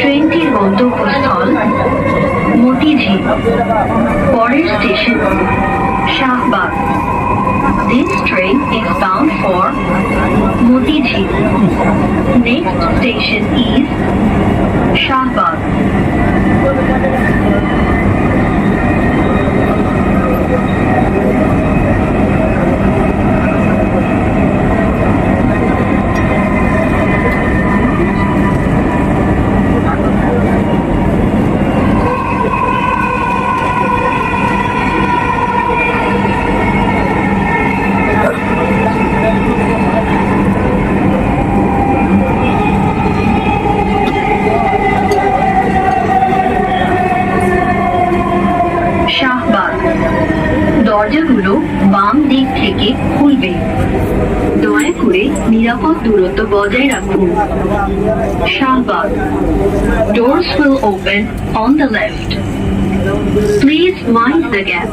ট্রেনটির গন্তব্যস্থল মতিঝিল পরের station Shahbag This train is bound for Motijhil. Next station is Shahbag দরজাগুলো বাম দিক থেকে খুলবে। দয়া করে নিরাপদ দূরত্ব বজায় রাখুন। Shahbag. Doors will open on the left please mind the gap.